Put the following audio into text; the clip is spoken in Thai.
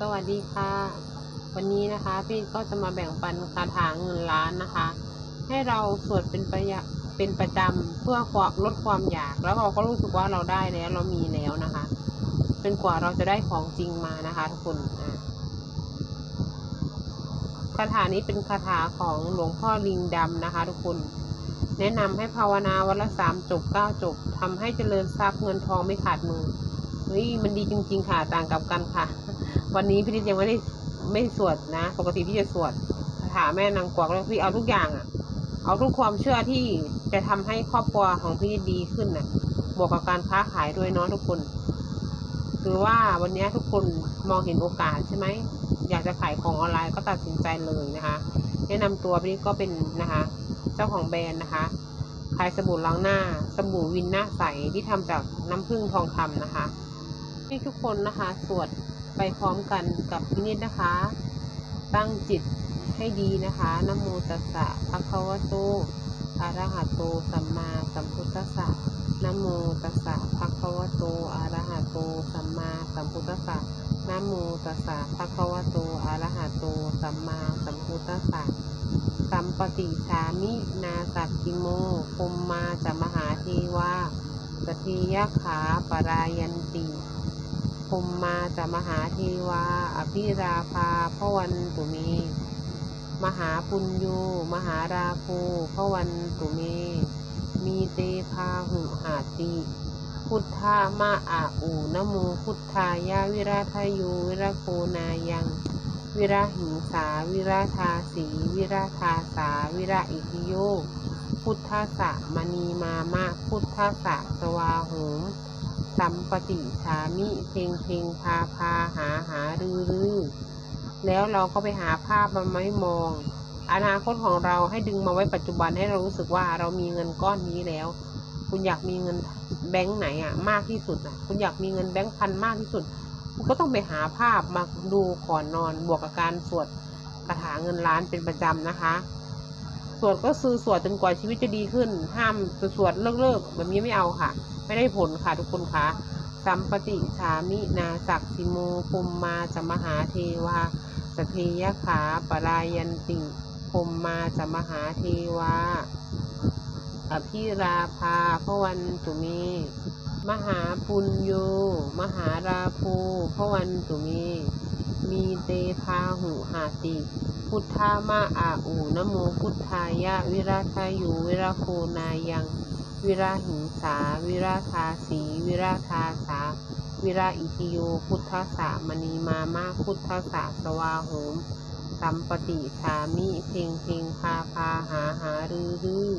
สวัสดีค่ะ วันนี้นะคะพี่ก็จะมาแบ่งปันคาถาเงินล้านนะคะ ให้เราสวดเป็นประยะเป็นประจำเพื่อความลดความอยาก แล้วเราก็รู้สึกว่าเราได้แล้วเรามีแล้วนะคะจนกว่าเราจะได้ของจริงมานะคะทุกคนคาถานี้เป็นคาถาของหลวงพ่อลิงดำนะคะ ทุกคน แนะนำให้ภาวนาวันละสามจบเก้าจบทำให้เจริญทรัพย์เงินทองไม่ขาดมือ เฮ้ยมันดีจริง ๆ ค่ะต่างกับกันค่ะ วันนี้พี่นิดยังไม่ได้ไม่สวดนะ ปกติพี่จะสวดคาถาแม่นางกวักแล้วพี่เอาทุกอย่างอะเอาทุกความเชื่อที่จะทำให้ครอบครัวของพี่นิดดีขึ้นน่ะบวกกับการค้าขายด้วยเนาะทุกคน คือว่าวันนี้ทุกคนมองเห็นโอกาสใช่ไหมอยากจะขายของออนไลน์ก็ตัดสินใจเลยนะคะ แนะนำตัวพี่นิดก็เป็นนะคะ เจ้าของแบรนด์นะคะขายสบู่ล้างหน้า สบู่วินหน้าใสที่ทำจากน้ำผึ้งทองคำนะคะ ให้ทุกคนนะคะสวดไปพร้อมกันกับพี่นิดนะคะ ตั้งจิตให้ดีนะคะนโมตัสสะภะคะวะโตอะระหะโตสัมมาสัมพุทธัสสะนโมตัสสะภะคะวะโตอะระหะโตสัมมาสัมพุทธัสสะนโมตัสสะภะคะวะโตอะระหะโตสัมมาสัมพุทธัสสะสัมปติชามินาสักกิโมภมมาจะมหาเทวาสทธิยขาปรายันติ ภมมาจะมหาเทวา อภิราภาพวันตุเม มหาปุญโยมหาราโภพวันตุเม มีเตพาหุหาติ พุทธามาอาอูนโมพุทธายาวิราทโยวิราโคนายัง วิราหิงสาวิราทาสี วิราทาสาวิราอิทิโย พุทธสะมณีมามะ พุทธะสะสวาหม สัมปติชามิเพงเพงพาพาหาหารือรือแล้วเราก็ไปหาภาพมาไม่มอง อนาคตของเราให้ดึงมาไว้ปัจจุบันให้เรารู้สึกว่าเรามีเงินก้อนนี้แล้ว คุณอยากมีเงินแบงค์ไหนอะมากที่สุดอะคุณอยากมีเงินแบงค์พันมากที่สุด คุณก็ต้องไปหาภาพมาดูก่อนนอนบวกกับการสวดคาถาเงินล้านเป็นประจำนะคะ สวดก็คือสวดจนกว่าชีวิตจะดีขึ้น ห้ามสวดเลิกๆแบบนี้ไม่เอาค่ะ ไม่ได้ผลค่ะทุกคนคะสัมปติชามินาศักสิโมภูมมาจะมหาเทวาสเทยขาปรายันติภูมมาจะมหาเทวาอภิราภาพวันตุเมมหาปุญโย มหาราโภพวันตุเม มีเตพาหุหาติ พุทธามาอาอูนโมพุทธายะ วิราทายุวิราโคนายัง วิราหิงสา วิราทาสี วิราทาสา วิราอิติโย พุทธสะมณีมามาพุทธสะสวาโหม สัมปติชามิ เพงเพงพาพาหาหารือรือ